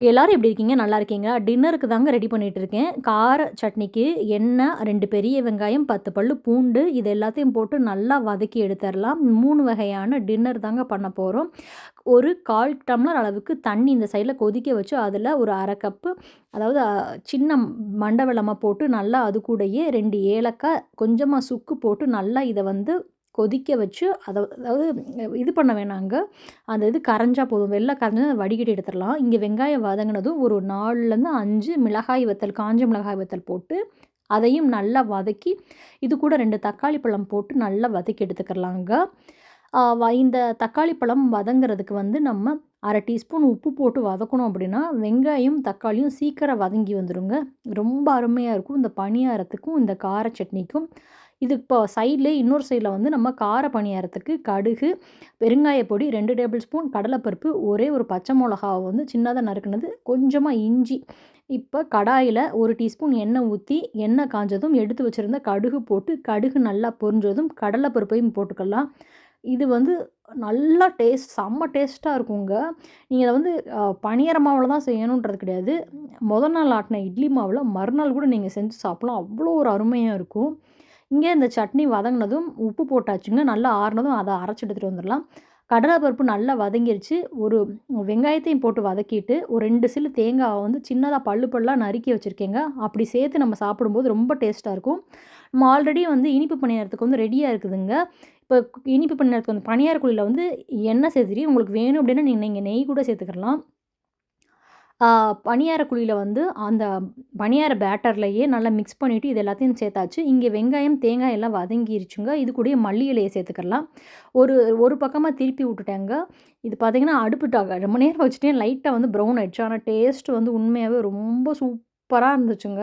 எல்லோரும் எப்படி இருக்கீங்க? நல்லா இருக்கீங்களா டின்னருக்கு தாங்க ரெடி பண்ணிகிட்டு இருக்கேன். கார சட்னிக்கு எண்ணெய் ரெண்டு பெரிய வெங்காயம் பத்து பல் பூண்டு இது எல்லாத்தையும் போட்டு நல்லா வதக்கி எடுத்துடலாம் மூணு வகையான டின்னர் தாங்க பண்ண போகிறோம் ஒரு கால் டம்ளர் அளவுக்கு தண்ணி இந்த சைடில் கொதிக்க வச்சு அதில் ஒரு அரை கப்பு அதாவது சின்ன மண்டை வெள்ளமாக போட்டு நல்லா அது கூடயே ரெண்டு ஏலக்காய் கொஞ்சமாக சுக்கு போட்டு நல்லா இதை வந்து கொதிக்க வச்சு அதை அதாவது இது பண்ண வேணாங்க. அந்த இது கரைஞ்சா போதும். வெள்ளை கரைஞ்சு வடிகட்டி எடுத்துடலாம். இங்கே வெங்காயம் வதங்கினதும் ஒரு நாலுலேருந்து அஞ்சு மிளகாய் வத்தல் காஞ்ச மிளகாய் வத்தல் போட்டு அதையும் நல்லா வதக்கி இது கூட ரெண்டு தக்காளி பழம் போட்டு நல்லா வதக்கி எடுத்துக்கிறலாங்க இந்த தக்காளி பழம் வதங்கிறதுக்கு வந்து நம்ம அரை டீஸ்பூன் உப்பு போட்டு வதக்கணும் அப்படின்னா வெங்காயம் தக்காளியும் சீக்கிரம் வதங்கி வந்துடுங்க ரொம்ப அருமையாக இருக்கும். இந்த பணியாரத்துக்கும் இந்த கார சட்னிக்கும் இது இப்போ சைடில் இன்னொரு சைடில் வந்து நம்ம கார பணியாரத்துக்கு கடுகு பெருங்காய பொடி ரெண்டு டேபிள் ஸ்பூன் கடலைப்பருப்பு ஒரே ஒரு பச்சை மிளகாவை வந்து சின்னதாக நறுக்குனது கொஞ்சமாக இஞ்சி. இப்போ கடாயில் ஒரு டீஸ்பூன் எண்ணெய் ஊற்றி எண்ணெய் காஞ்சதும் எடுத்து வச்சுருந்த கடுகு போட்டு கடுகு நல்லா பொரிஞ்சதும் கடலைப்பருப்பையும் போட்டுக்கலாம். இது வந்து நல்லா டேஸ்ட் செம்ம டேஸ்ட்டாக இருக்குங்க. நீங்கள் அதை வந்து பனியர மாவில் தான் செய்யணுன்றது கிடையாது. முதல் நாள் ஆட்டின இட்லி மாவில் மறுநாள் கூட நீங்கள் செஞ்சு சாப்பிட்லாம். அவ்வளோ ஒரு அருமையாக இருக்கும். இங்கே இந்த சட்னி வதங்கினதும் உப்பு போட்டாச்சுங்க நல்லா ஆறுனதும் அதை அரைச்சி எடுத்துகிட்டு வந்துடலாம். கடலைப்பருப்பு நல்லா வதங்கிருச்சு. ஒரு வெங்காயத்தையும் போட்டு வதக்கிட்டு ஒரு ரெண்டு சில்லு தேங்காவை வந்து சின்னதாக பல்லு பல்லாக நறுக்கி வச்சுருக்கேங்க. அப்படி சேர்த்து நம்ம சாப்பிடும்போது ரொம்ப டேஸ்ட்டாக இருக்கும். நம்ம ஆல்ரெடி வந்து இனிப்பு பணியாரத்துக்கு வந்து ரெடியாக இருக்குதுங்க. இப்போ இனிப்பு பணியாரத்துக்கு வந்து பணியார குழியில் வந்து எண்ணெய் சேர்த்துட்டு உங்களுக்கு வேணும் அப்படின்னா நீங்கள் நீங்கள் நெய் கூட சேர்த்துக்கலாம். பணியார குழியில் வந்து அந்த பணியார பேட்டர்லையே நல்லா மிக்ஸ் பண்ணிவிட்டு இது எல்லாத்தையும் சேர்த்தாச்சு. இங்கே வெங்காயம் தேங்காய் எல்லாம் வதங்கிருச்சுங்க. இது கூட மல்லி இலையை சேர்த்துக்கலாம். ஒரு ஒரு பக்கமாக திருப்பி விட்டுட்டேங்க. இது பார்த்திங்கன்னா அடுப்பு ரொம்ப நேரம் வச்சுட்டேன். லைட்டாக வந்து ப்ரௌன் ஆகிடுச்சு ஆனால் டேஸ்ட் வந்து உண்மையாகவே ரொம்ப சூப் சூப்பராக இருந்துச்சுங்க.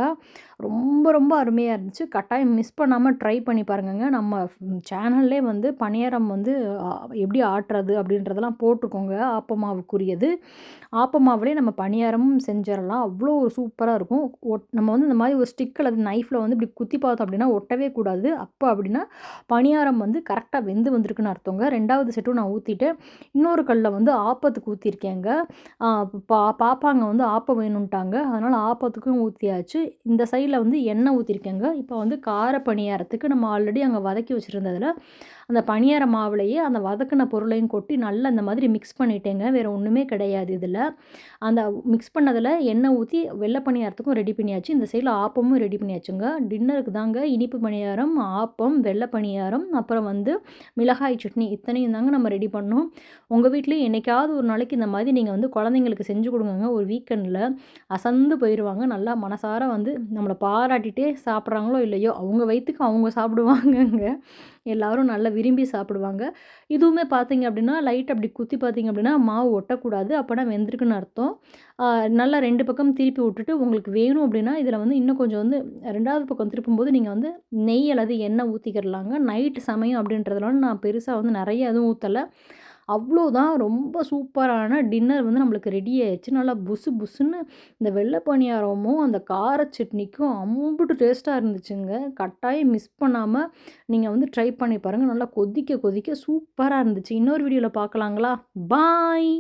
ரொம்ப ரொம்ப அருமையாக இருந்துச்சு. கட்டாயம் மிஸ் பண்ணாமல் ட்ரை பண்ணி பாருங்கங்க. நம்ம சேனல்லே வந்து பணியாரம் வந்து எப்படி ஆட்டுறது அப்படின்றதெல்லாம் போட்டிருக்கோங்க ஆப்பமாவுக்குரியது ஆப்பமாவிலே நம்ம பணியாரமும் செஞ்சிடலாம் அவ்வளோ ஒரு சூப்பராக இருக்கும். ஒட் நம்ம வந்து இந்த மாதிரி ஒரு ஸ்டிக் அல்லது நைஃப்பில் வந்து இப்படி குத்தி பார்த்தோம் அப்படின்னா ஒட்டவே கூடாது. அப்போ அப்படின்னா பணியாரம் வந்து கரெக்டாக வெந்து வந்திருக்குன்னு அர்த்தங்க. ரெண்டாவது செட்டும் நான் ஊற்றிட்டேன் இன்னொரு கல்லில் வந்து ஆப்பத்துக்கு ஊற்றிருக்கேங்க பா பாப்பாங்க வந்து ஆப்பம் வேணுன்ட்டாங்க அதனால் ஆப்பத்துக்கும் ஊற்றியாச்சு இந்த சைடில் வந்து எண்ணெய் ஊற்றிருக்கேங்க இப்போ வந்து கார பணியாரத்துக்கு நம்ம ஆல்ரெடி அங்கே வதக்கி வச்சுருந்ததில் அந்த பணியார மாவுலையே அந்த வதக்கின பொருளையும் கொட்டி நல்லா இந்த மாதிரி மிக்ஸ் பண்ணிட்டேங்க. வேறு ஒன்றுமே கிடையாது இதில். அந்த மிக்ஸ் பண்ணதில் எண்ணெய் ஊற்றி வெள்ளை பணியாரத்துக்கும் ரெடி பண்ணியாச்சு. இந்த சைடில் ஆப்பமும் ரெடி பண்ணியாச்சுங்க. டின்னருக்கு தாங்க இனிப்பு பணியாரம் ஆப்பம் வெள்ளை பணியாரம் அப்புறம் வந்து மிளகாய் சட்னி இத்தனையும் தாங்க நம்ம ரெடி பண்ணோம். உங்கள் வீட்லேயும் என்றைக்காவது ஒரு நாளைக்கு இந்த மாதிரி நீங்கள் வந்து குழந்தைங்களுக்கு செஞ்சு கொடுங்க ஒரு வீக்கெண்டில் அசந்து போயிடுவாங்க நல்லா நல்லா மனசார வந்து நம்மளை பாராட்டிகிட்டே சாப்பிட்றாங்களோ இல்லையோ அவங்க வயிற்றுக்கு அவங்க சாப்பிடுவாங்கங்க. எல்லோரும் நல்லா விரும்பி சாப்பிடுவாங்க. இதுவுமே பார்த்தீங்க அப்படின்னா லைட் அப்படி குத்தி பார்த்தீங்க அப்படின்னா மாவு ஒட்டக்கூடாது. அப்போனா வெந்திருக்குன்னு அர்த்தம். நல்லா ரெண்டு பக்கம் திருப்பி விட்டுட்டு உங்களுக்கு வேணும் அப்படின்னா இதில் வந்து இன்னும் கொஞ்சம் வந்து ரெண்டாவது பக்கம் திருப்பும்போது நீங்கள் வந்து நெய் அல்லது எண்ணெய் ஊற்றிக்கிறலாங்க நைட்டு சமயம் அப்படின்றதுனால நான் பெருசாக வந்து நிறைய எதுவும் ஊற்றலை அவ்வளோதான். ரொம்ப சூப்பரான டின்னர் வந்து நம்மளுக்கு ரெடி ஆயிடுச்சு. நல்லா புசு புசுன்னு இந்த வெள்ளை பணியாரமும் அந்த கார சட்னிக்கும் அம்புட்டு டேஸ்ட்டாக இருந்துச்சுங்க. கட்டாயம் மிஸ் பண்ணாமல் நீங்கள் வந்து ட்ரை பண்ணி பாருங்கள் நல்லா கொதிக்க கொதிக்க சூப்பராக இருந்துச்சு. இன்னொரு வீடியோவில் பார்க்கலாங்களா பாய்